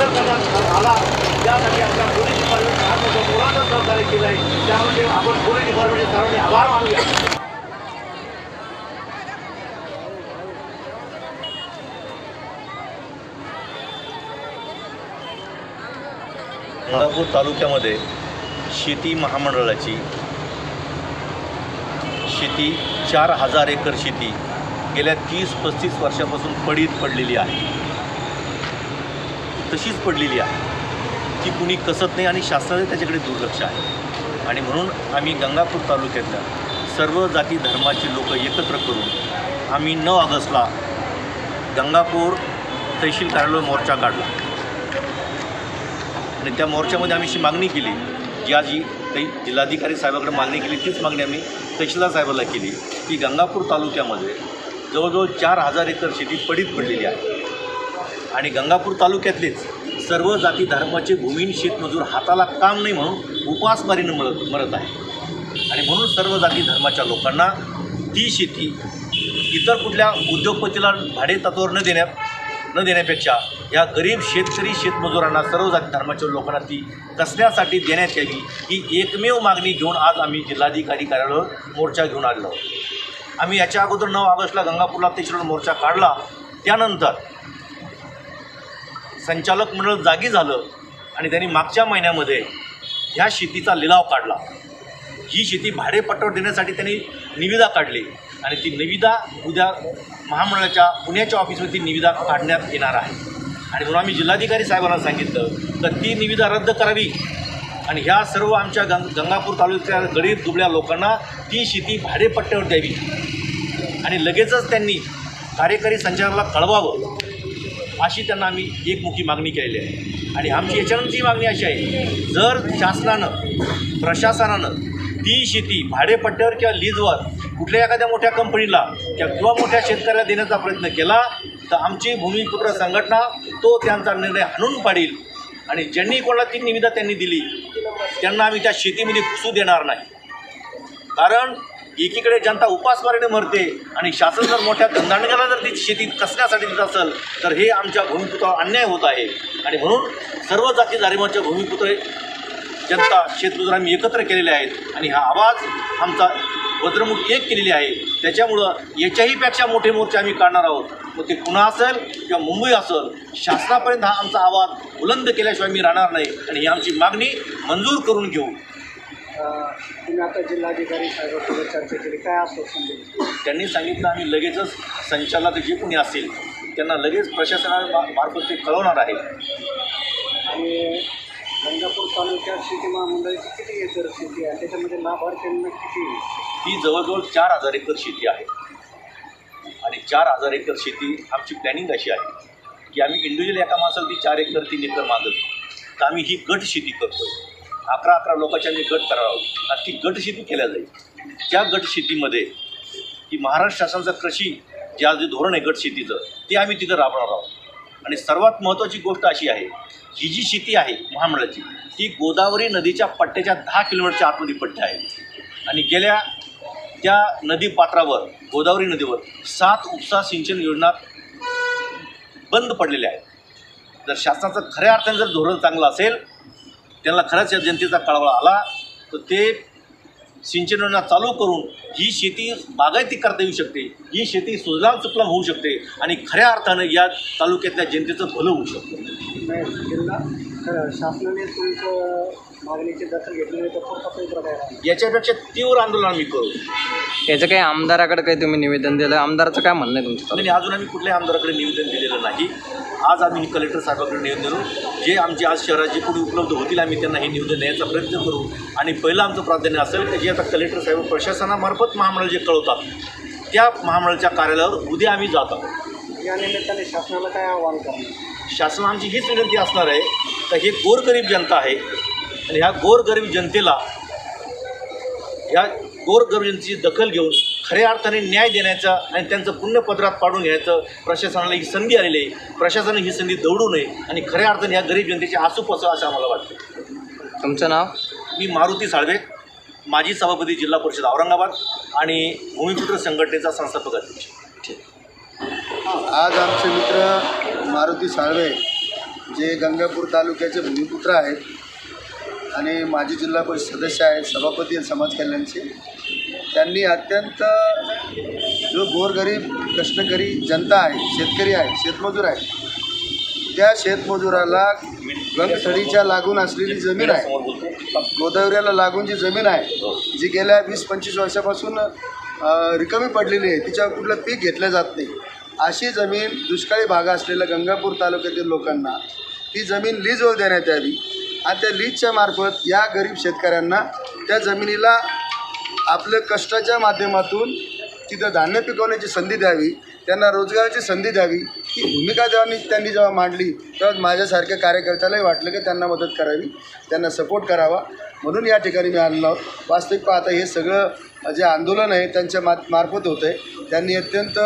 Cancel करण्यात आला त्यासाठी आमच्या पोलीस डिपार्टमेंट महाराष्ट्राचं मुलाचं सहकार्य केलं आहे त्यामध्ये आपण पोलीस डिपार्टमेंटचे सर्वांनी आभार मानूया गंगापूर तालुक्यामध्ये शेती महामंडळाची शेती चार हजार एकर शेती गेल्या तीस पस्तीस वर्षापासून पडीत पडलेली आहे. तशीच पडलेली आहे. ती कुणी कसत नाही आणि शासनाने त्याच्याकडे दुर्लक्ष आहे. आणि म्हणून आम्ही गंगापूर तालुक्यातल्या सर्व जाती धर्माचे लोक एकत्र करून आम्ही नऊ ऑगस्टला गंगापूर तहसील कार्यालय मोर्चा काढला. आणि त्या मोर्चामध्ये आम्ही अशी मागणी केली जी आज जी काही जिल्हाधिकारी साहेबाकडे मागणी केली तीच मागणी आम्ही तहसीलदार साहेबाला केली की गंगापूर तालुक्यामध्ये जवळजवळ चार हजार एकर शेती पडीत पडलेली आहे. आणि गंगापूर तालुक्यातलेच सर्व जाती धर्माचे भूमीन शेतमजूर हाताला काम नाही म्हणून उपासमारीनं मरत मरत आहे. आणि म्हणून सर्व जाती धर्माच्या लोकांना ती शेती इतर कुठल्या उद्योगपतीला भाडे तत्वावर न देण्यात न देण्यापेक्षा या गरीब शेतकरी शेतमजुरांना सर्व जाती धर्माच्या लोकांना ती कसण्यासाठी देण्यात यावी ही एकमेव मागणी घेऊन आज आम्ही जिल्हाधिकारी कार्यालयावर मोर्चा घेऊन आलेलो आहोत आम्ही याच्या अगोदर नऊ ऑगस्टला गंगापूरला तेचरून मोर्चा काढला. त्यानंतर संचालक मंडळ जागी झालं आणि त्यांनी मागच्या महिन्यामध्ये ह्या शेतीचा लिलाव काढला. ही शेती भाडेपट्ट्यावर देण्यासाठी त्यांनी निविदा काढली आणि ती निविदा उद्या महामंडळाच्या पुण्याच्या ऑफिसवरती ती निविदा काढण्यात येणार आहे. आणि म्हणून आम्ही जिल्हाधिकारी साहेबांना सांगितलं तर ती निविदा रद्द करावी. आणि ह्या सर्व आमच्या गंग गंगापूर तालुक्यातल्या गरीब दुबळ्या लोकांना ती शेती भाडेपट्ट्यावर द्यावी. आणि लगेचच त्यांनी कार्यकारी संचालकाला कळवावं. अशी त्यांना आम्ही एकमुखी मागणी केलेली आहे. आणि आमची याच्यानंतरची मागणी अशी आहे जर शासनानं प्रशासनानं ती शेती भाडेपट्ट्यावर किंवा लीजवर कुठल्या एखाद्या मोठ्या कंपनीला किंवा किंवा मोठ्या शेतकऱ्याला देण्याचा प्रयत्न केला तर आमची भूमिपुत्र संघटना तो त्यांचा निर्णय हाणून पाडील. आणि ज्यांनी कोणाला ती निविदा त्यांनी दिली त्यांना आम्ही त्या शेतीमध्ये घुसू देणार नाही. कारण एकीकडे जनता उपासमारीने मरते आणि शासन जर मोठ्या धंदांडगाला जर ती शेती कसण्यासाठी देत असेल तर हे आमच्या भूमिपुत्रावर अन्याय होत आहे. आणि म्हणून सर्व जाती धर्माच्या भूमिपुत्र जनता शेतमजूर आम्ही एकत्र केलेले आहेत. आणि हा आवाज आमचा वज्रमुख एक केलेली आहे. त्याच्यामुळं याच्याहीपेक्षा मोठे मोर्चे आम्ही काढणार आहोत. मग ते पुन्हा असेल किंवा मुंबई असेल शासनापर्यंत हा आमचा आवाज बुलंद केल्याशिवाय मी राहणार नाही. आणि ही आमची मागणी मंजूर करून घेऊ. तुम्ही आता जिल्हाधिकारी साहेबांसोबत चर्चा केली. काय आश्वासन दिलं त्यांनी सांगितलं आम्ही लगेचच संचालक जे कोणी असेल त्यांना लगेच प्रशासना मार्फत ते कळवणार आहे. आणि गंगापूर तालुक्यात शेती महामंडळाची किती एकर शेती आहे? त्याच्यामध्ये लाभार्थ्यांना किती? ती जवळजवळ चार हजार एकर शेती आहे. आणि चार हजार एकर शेती आमची प्लॅनिंग अशी आहे की आम्ही इंडिव्हिज्युअल एका माणसाला ती चार एकर तीन एकर मागत तर आम्ही ही गट शेती करतो अकरा अकरा लोकांच्या मी गट करावं. आणि ती गटशेती केल्या जाईल. त्या गटशेतीमध्ये की महाराष्ट्र शासनाचं कृषी जे आज जे धोरण आहे गट शेतीचं ते आम्ही तिथं राबवणार आहोत. आणि सर्वात महत्त्वाची गोष्ट अशी आहे ही जी शेती आहे महामंडळाची ती गोदावरी नदीच्या पट्ट्याच्या दहा किलोमीटरच्या आतमध्ये पट्टे आहे. आणि गेल्या त्या नदी पात्रावर गोदावरी नदीवर सात उपसा सिंचन योजना बंद पडलेल्या आहेत. जर शासनाचं खऱ्या अर्थाने जर धोरण चांगलं असेल त्यांना खरंच या जनतेचा कळवळा आला. तर ते सिंचन योजना चालू करून ही शेती बागायती करता येऊ शकते. ही शेती सुजलाम सुफलाम होऊ शकते आणि खऱ्या अर्थानं या तालुक्यातल्या जनतेचं भलं होऊ शकतं. नाही, जिल्हा खरं, शासनाने तुमचं मागणीची दखल घेतली नाही याच्यापेक्षा तीव्र आंदोलन आम्ही करू. याचं काही आमदाराकडे काही तुम्ही निवेदन दिलं? आमदाराचं काय म्हणणं आहे तुमचं आणि अजून आम्ही कुठल्याही आमदाराकडे निवेदन दिलेलं नाही. आज आम्ही कलेक्टर साहेबाकडे निवेदन दिलो जे आमचे आज शहरात जे कोणी उपलब्ध होतील आम्ही त्यांना हे निवेदन द्यायचा प्रयत्न करू. आणि पहिलं आमचं प्राधान्य असेल की जे आता कलेक्टर साहेब प्रशासनामार्फत महामंडळ जे कळवतात त्या महामंडळाच्या कार्यालयावर उद्या आम्ही जात आहोत. या निमित्ताने शासनाला काय आव्हान करणार? शासनाची हीच विनंती असणार आहे का हे गोरगरीब जनता आहे. आणि ह्या गोरगरीब जनतेला या गोरगरीब जनतेची दखल घेऊन खऱ्या अर्थाने न्याय देण्याचा आणि त्यांचं पुण्यपत्रात पाडून घ्यायचं प्रशासनाला ही संधी आलेली आहे. प्रशासनाने ही संधी दौडू नये आणि खऱ्या अर्थाने ह्या गरीब जनतेची आसू पसावं असं आम्हाला वाटतं. तुमचं नाव? मी मारुती साळवे माजी सभापती जिल्हा परिषद औरंगाबाद आणि भूमिपुत्र संघटनेचा संस्थापक अध्यक्ष. आज आमचे मित्र मारुती साळवे जे गंगापूर तालुक्याचे भूमिपुत्र आहेत आणि माजी जिल्हा परिषद सदस्य आहेत सभापती आहेत समाज कल्याणचे त्यांनी अत्यंत जो गोरगरीब कष्टकरी जनता आहे शेतकरी आहे शेतमजूर आहे त्या शेतमजुराला गंगसडीच्या लागून असलेली जमीन आहे. गोदावऱ्याला लागून जी जमीन आहे जी गेल्या वीस पंचवीस वर्षापासून रिकमी रिकामी पडलेली आहे तिच्यावर कुठलं पीक घेतलं जात नाही. अशी जमीन दुष्काळी भाग असलेल्या गंगापूर तालुक्यातील लोकांना ती जमीन लीजवर देण्यात यावी आणि त्या लीजच्या मार्फत या गरीब शेतकऱ्यांना त्या जमिनीला आपल्या कष्टाच्या माध्यमातून तिथं धान्य पिकवण्याची संधी द्यावी त्यांना रोजगाराची संधी द्यावी ही भूमिका जेव्हा त्यांनी जेव्हा मांडली तेव्हा माझ्यासारख्या कार्यकर्त्यालाही वाटलं की त्यांना मदत करावी त्यांना सपोर्ट करावा. म्हणून या ठिकाणी मी आणलो वास्तविक पाहता हे सगळं जे आंदोलन आहे त्यांच्या मा मार्फत होतं. आहे त्यांनी अत्यंत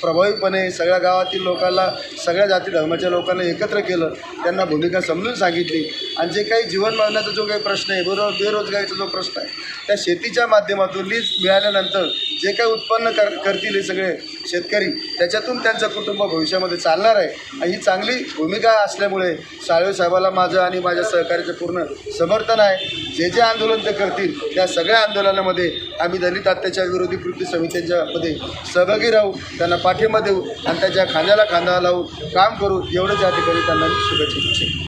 प्रभावीपणे सगळ्या गावातील लोकांना सगळ्या जाती धर्माच्या लोकांना एकत्र केलं. त्यांना भूमिका समजून सांगितली. आणि जे काही जीवन जो काही प्रश्न आहे बरोबर बेरोजगारीचा जो प्रश्न आहे त्या शेतीच्या माध्यमातून लीज मिळाल्यानंतर जे काही उत्पन्न कर करतील हे सगळे शेतकरी त्याच्यातून त्यांचं कुटुंब भविष्यामध्ये चालणार आहे. आणि ही चांगली भूमिका असल्यामुळे साळवे साहेबाला माझं आणि माझ्या सहकार्याचं पूर्ण समर्थन आहे. जे जे आंदोलन ते करतील त्या सगळ्या आंदोलनामध्ये आम्ही दलित अत्याचार विरोधी कृती समित्यांच्यामध्ये सहभागी राहू त्यांना पाठिंबा देऊ आणि त्याच्या खांद्याला खांदा लावून काम करू एवढंच या ठिकाणी त्यांना शुभेच्छा